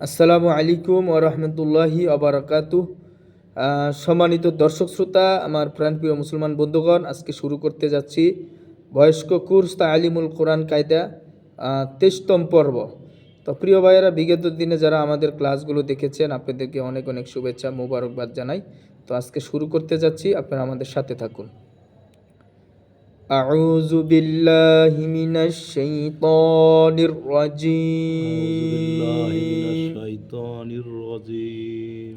আসসালামু আলাইকুম ও রহমতুল্লাহি অবরাকাতু সম্মানিত দর্শক শ্রোতা, আমার প্রাণপ্রিয় মুসলমান বন্ধুগণ, আজকে শুরু করতে যাচ্ছি বয়স্ক কোর্স তা আলিমুল কোরআন কায়দা তেইশতম পর্ব। তো প্রিয় ভাইয়েরা, বিগত দিনে যারা আমাদের ক্লাসগুলো দেখেছেন, আপনাদেরকে অনেক অনেক শুভেচ্ছা, মোবারকবাদ জানাই। তো আজকে শুরু করতে যাচ্ছি, আপনারা আমাদের সাথে থাকুন। أعوذ بالله من الشيطان الرجيم الشيطان الرجيم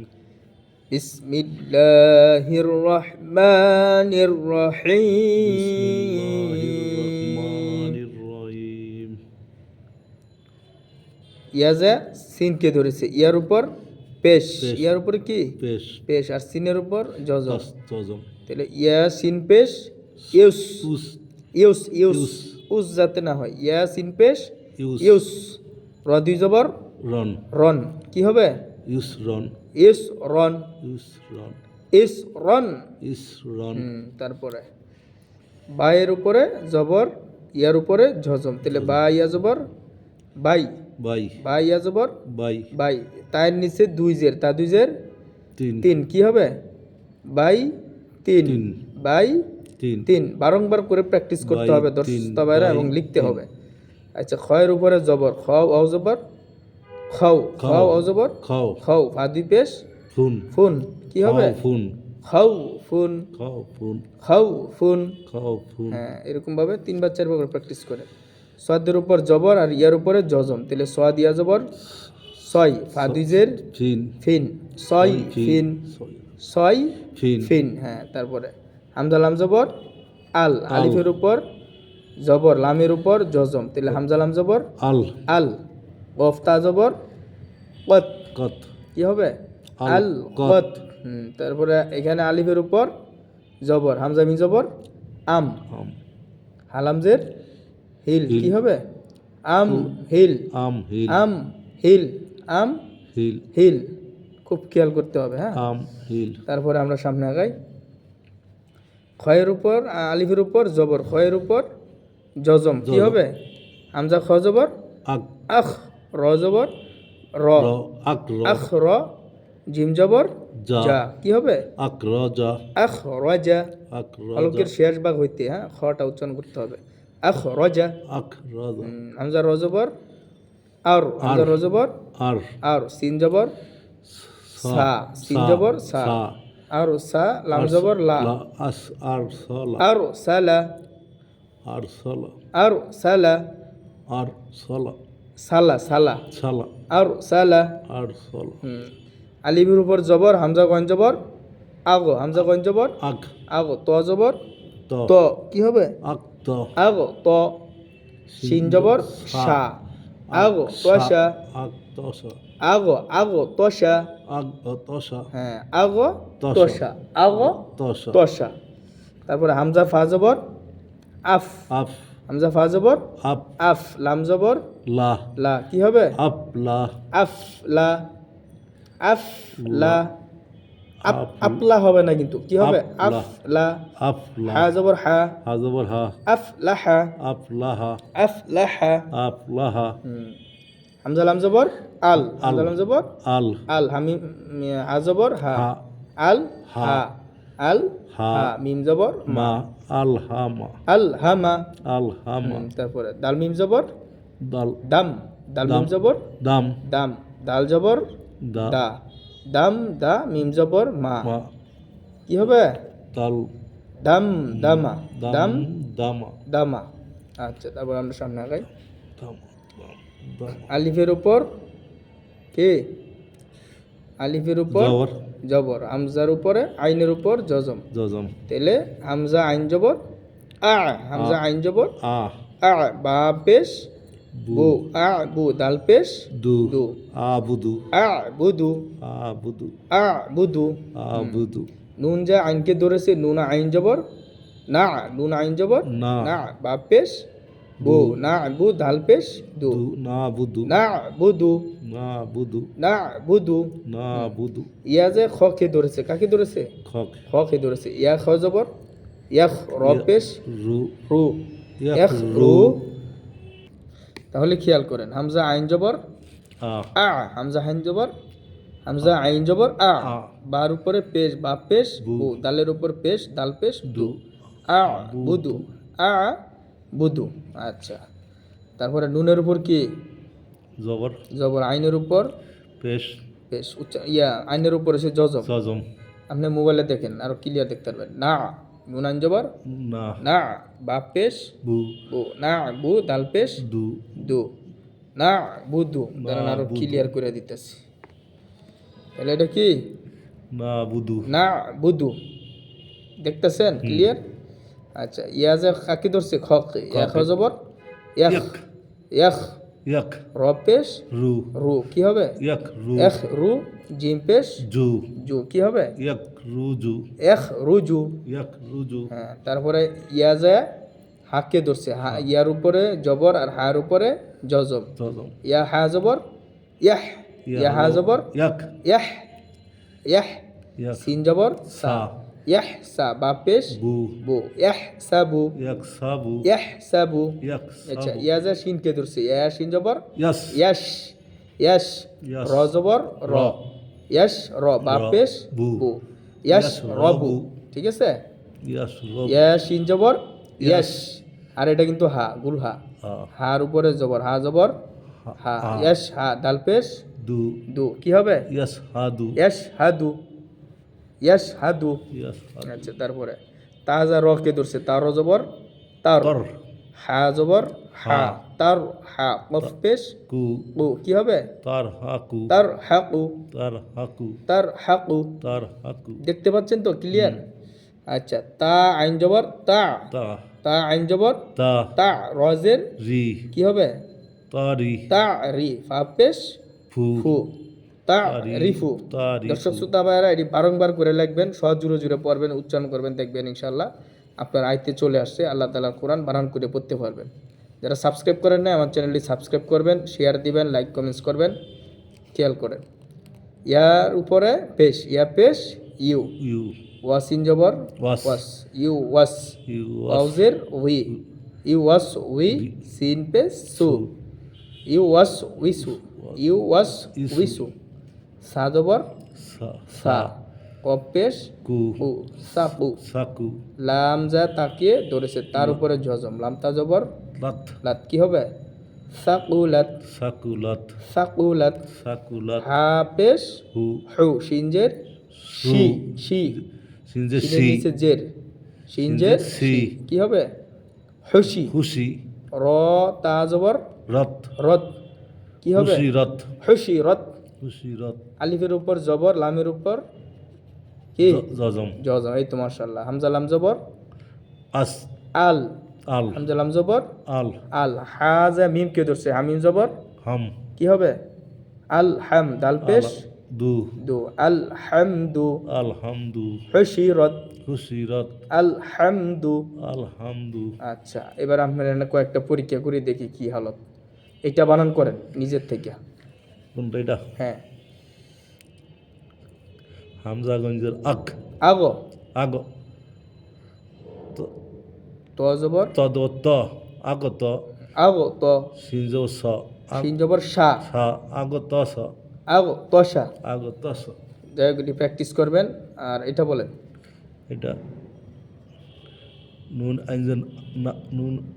بسم الله الرحمن بسم الله الرحيم الرحمن الرحيم ইয়াজা সিনকে ধরেছে ইয়ার উপর পেশ পেশ। ইয়ার উপর কি পেশ পেশ আর সিনের উপর জজম তজম তাহলে ইয়া সিন পেশ ইউস। উস ইউস ইউস। উস যাতে না হয়। ইয়া সিন পেশ। ইউস। ইউস। র দুই জবর। রন। রন। কি হবে? ইউস রন। ইউস রন। ইউস রন। ইস রন। ইস রন। তারপরে। বায়ের উপরে জবর ইয়ার উপরে ঝজম তাহলে বা ইয়া জবর বাই। বাই। বা ইয়া জবর বাই। বাই। তায়ের নিচে দুই জের। তা দুই জের? তিন। তিন। কি হবে? বাই তিন। বাই তিন। বারংবার করে প্র্যাকটিস করতে হবে বাই এবং লিখতে হবে। আচ্ছা খয়ের উপরে জবর খ অ জবর খাও খাও অ জবর খাও। খাও ফা দুই পেশ ফুন। ফুন কি হবে? ফুন। খাও ফুন। খাও ফুন। খাও ফুন। খাও ফুন। হ্যাঁ এরকম ভাবে তিনবার চারবার করে প্র্যাকটিস করে। সোয়াদের উপর জবর আর ইয়ার উপরে জজম তাহলে সোয়াদ ইয়া জবর ছয়। ফাদিজের ফিন। ফিন। ছয় ফিন। ছয় ফিন। ফিন। হ্যাঁ তারপরে। হামজা লাম জবর আল আলিফের উপর জবর লামের উপর জজম। তাহলে হামজা লাম জবর আল। আল। গফতা জবর কত। কত। কি হবে? আল, কত। তারপরে এখানে আলিফের উপর জবর হামজা মি জবর আম। হালামজের হিল হিল। কি হবে? আম। হিল। আম হিল। আম হিল। আম হিল। হিল। খুব খেয়াল করতে হবে হ্যাঁ? আম হিল। তারপরে আমরা সামনে আগাই। ক্ষয়ের উপর আলিফের উপর জবর। ক্ষয়ের উপর জজম। কি হবে? হামজা খ জবর? আখ। র জবর? র। র র। আখ র। জিম জবর? যা যা কি হবে? আক র যা আখ র অলকের শেষ ভাগ হইতে হ্যাঁ? খটা উচ্চারণ করতে হবে। আখ র যা হুম, হামজা র জবর? আর হামজা র জবর? আর। আর সিন জবর? সা। সিন জবর? সা। আর সা লাম জবর লা। আস আর সলা আর সালা আর সলা আর সালা। আর সলা। সালা সালা সালা আর সালা আর সলা হুম। আলিফের উপর জবর হামজা গঞ্জ জবর? আগো। হামজা গঞ্জ জবর? আক আগো। ত জবর? ত। ত। কি হবে? আক ত। আগো। ত। সিন জবর? সা। আগো। তসা আক তসা আগো আগো আক তসা হ্যাঁ আগো। তসা আগো তসা তসা তারপরে হামজা ফা জবর আফ আপ হামজা ফা জবর আপ আফ লাম জবর লা লা কি হবে আপ লা আফ লা আফ লা আপ আপ- আপলা হবে না কিন্তু কি হবে আপ আফ লা আপ লা হা জবর হা হা জবর হা আফ লা হা আপ লাহা আফ লা হা আপ লাহা হুম। হামজা লাম জবর আল। হামজা লাম জবর আল আল হামি হা। হা। আল হা। আল হা। মিম জবর মা। আল হামা আল হামা আল হামা তারপরে দাল মিম জবর দাল। দাম। দাল মিম। জবর দাম। দাম। দাল জবর দা। দাম দা মিম জবর মা। মা। কি হবে? দাল। দাম। দামা দাম দাম। দামা। আচ্ছা তারপর আমরা সামনে আগাই। দামা। আলিফের উপর কে? আলিফের উপর জবর। হামজার উপরে আইনের উপর জজম। জজম। তেলে হামজা আইন জবর আ হামজা আইন জবর আ। আ বা পেশ বু। আ বু দাল পেশ দু। দু। আবুদু আ বুদু। আবুদু আ বুদু। আবুদু নুন যা আইনকে ধরেছে নুন আইন জবর না নুন আইন জবর না। না বা পেশ বু না বু দাল পেশ দু না বুদু। না বুদু। না বুদু। না বুদু। না বুদু। ইয়া যে খ কে ধরেছে কাকে ধরেছে? খক খ কে ধরেছে। ইয়া খ জবর? ইয়া র পেশ রু। রু। এক রু। তাহলে খেয়াল করেন। হামজা আইন জবর? আ। আ। হামজা হাইন জবর? হামজা আইন জবর? আ। বার উপরে পেশ বা পেশ বু। দালের উপর পেশ দাল পেশ দু। দু আ। বুদু। আ। বুদু আচ্ছা। তারপরে নুনের উপর কি? জবর। জবর। আইনের উপর? পেশ। পেশ। উচ্চা ইয়া আইনের উপর এসে জজম। সজম আপনি মোবাইলে দেখেন আরও ক্লিয়ার দেখতে পারবেন। না নুন আইন জবর? না। না বা পেশ? বু। বু। না বু দাল পেশ? দু। দু। না বুদু দাঁড়ান আরও ক্লিয়ার করে দিতেছি। তাহলে এটা কি? না বুদু না বুদু দেখতেছেন? ক্লিয়ার আচ্ছা ইয়া যে কাকি ধরছে খক ইয়া খ জবর? ইয়াখ। ইয়াখ। ইয়াক র পেশ রু। রু কি হবে? ইয়াক রু। এখ রু জিম পেশ জু। জু কি হবে? ইয়াক রুজু এখ রুজু ইয়াক রুজু হ্যাঁ তারপরে ইয়া যায় হাকে ধরছে হা ইয়ার উপরে জবর আর হার উপরে জজম সজম ইয়া হা জবর? ইয়াহ। ইয়া হা জবর? ইয়াক ইয়াহ। ইয়াহ। সিন জবর? সা। ইয়াহ সা বা। পেশ বু। বু ইয়াহ সাবু ইয়াক সাবু ইয়াহ সাবু ইয়াক আচ্ছা ইয়া যা শিনকে ধরছে ইয়া শিন জবর? ইয়াস। ইয়াশ ইয়াস। র জবর? র। ইয়াশ র। বা। পেশ বু। ইয়াশ রবু। ঠিক আছে? ইয়াস রব ইয়া শিন জবর? ইয়াশ আর এটা কিন্তু হা গুল হা। হার উপরে জবর। হা জবর? হা। ইয়াশ হা। দাল পেশ দু। দু। কি হবে? ইয়াস হাদু ইয়াশ হাদু ইয়াস হাদু আচ্ছা তারপরে। তাজা র কে ধরছে? তার জবর? তার। হা জবর? হা। তার হা। কফ পেশ? কু। কু। কি হবে? তার হাকু। তার হাকু। তার হাকু। তার হাকু। তার হাকু। দেখতে পাচ্ছেন তো? ক্লিয়ার? আচ্ছা তা আইন জবর? তা। তা। তা আইন জবর? তা। তা রজের? রি। কি হবে? তারি তা রি। ফা পেশ? ফু। ফু। তা রিফু। দর্শক শ্রোতা ভাইয়েরা এটি বারংবার করে লিখবেন সহজ জুড়ে জুড়ে পড়বেন উচ্চারণ করবেন দেখবেন ইনশাল্লাহ আপনার আয়তে চলে আসছে আল্লাহ তালার কোরআন বানান করে পড়তে পারবেন। যারা সাবস্ক্রাইব করেন না আমার চ্যানেলটি সাবস্ক্রাইব করবেন শেয়ার দিবেন লাইক কমেন্টস করবেন খেয়াল করেন। ইয়ার উপরে পেশ ইয়া পেশ ইউ। ইউ। জবর ওয়াস। ওয়াস। ইউ ওয়াস। ইউ ওয়াস। ওয়াউজের উই। ইউ ওয়াস উই সিন পেশ সু। ইউ ওয়াস উইসু ইউ ওয়াস ইসু। উইসু সা জবর সা। সা। কপ পেশ কু সাকু সাকু। লাম যা তাকিয়ে ধরেছে তার উপরে জজম লাম তা জবর লাত। লাত কি হবে? সাকুলাত। সাকুলাত। সাকুলাত। সাকুলাত। হা পেশ হু। হু সিনজের শি শি। সিনজে সিনের সি নিচে জের। সিনজের সি কি হবে? খুশি খুশি র তা জবর রত। রত। কি হবে? খুশি রত। খুশি রত। খুশি রত আলিফের উপর জবর লামের উপর কি? জ- জজম। জজম এই তো মাশাআল্লাহ। হামজা লাম জবর? আস। আল। আল। হামজা লাম জবর? আল। আল। হাজা মিম কে ধরছে? হামিম জবর? হাম। কি হবে? আল হাম দাল পেশ? দু। দু। আল হামদু। আলহামদু হুশিরত খুশি রত আল হামদু। আলহামদু আচ্ছা এবার আপনারা না কয়েকটা পরীক্ষা করে দেখি কি হালত। এটা বানান করেন নিজের থেকে। কোনটা এটা? হ্যাঁ। হামজাগঞ্জের আক আগো। আগ। ত- তো জবর? তদ ত আগ ত। আগো তো। সিনজ স আগ। সিন জবর সা। সা আগ ত স। আগো তসা আগ ত স। দয়াকরি প্র্যাকটিস করবেন। আর এটা বলেন। এটা নুন আইনজন না নুন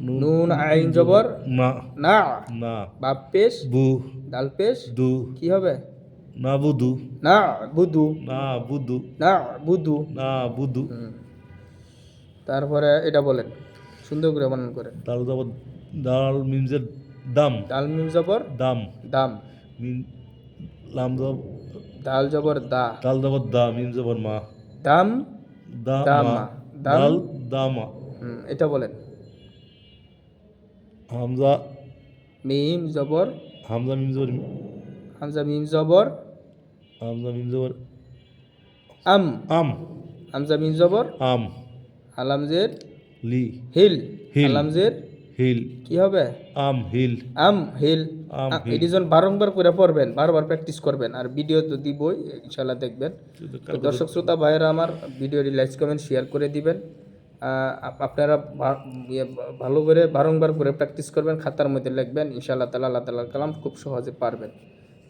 নুন নুন আইন জবর। না। না। না। বাপ পেশ। বু। দাল পেশ দু। কি হবে? না বুদু। না বুদু। না বুদু। না বুদু। না বুদু। তারপরে এটা বলেন সুন্দর করে বানান করে। দাল যাব দাল মিমজের দাম। ডাল মিম জবর? দাম। দাম। মিম লাম যাব ডাল জবর দা। দাল যাব দা মিম মা। দাম? দাম। দাল দামা এটা বলেন। হামজা। মিম জবর হামজা মিম যাবর হামজা মিম জবর? হামজা মিম যাবর আম। আম। হামজা মিম জবর? আম। আলামজের লি। হিল। হিল। আলামজের হিল। কি হবে? আম হিল। আম হিল। এটি যখন বারংবার করে পড়বেন বারবার প্র্যাকটিস করবেন আর ভিডিও তো দিবই ইনশাল্লাহ দেখবেন। দর্শক শ্রোতা ভাইয়েরা আমার ভিডিওটি লাইক কমেন্ট শেয়ার করে দিবেন। আপনারা ইয়ে ভালো করে বারংবার করে প্র্যাকটিস করবেন, খাতার মধ্যে লিখবেন, ইনশাআল্লাহ তালা আল্লাহ তালার কালাম খুব সহজে পারবেন।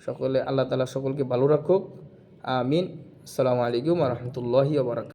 সকলে, আল্লাহ তালা সকলকে ভালো রাখুক। আমিন। আসসালামু আলাইকুম রহমতুল্লাহি বারাক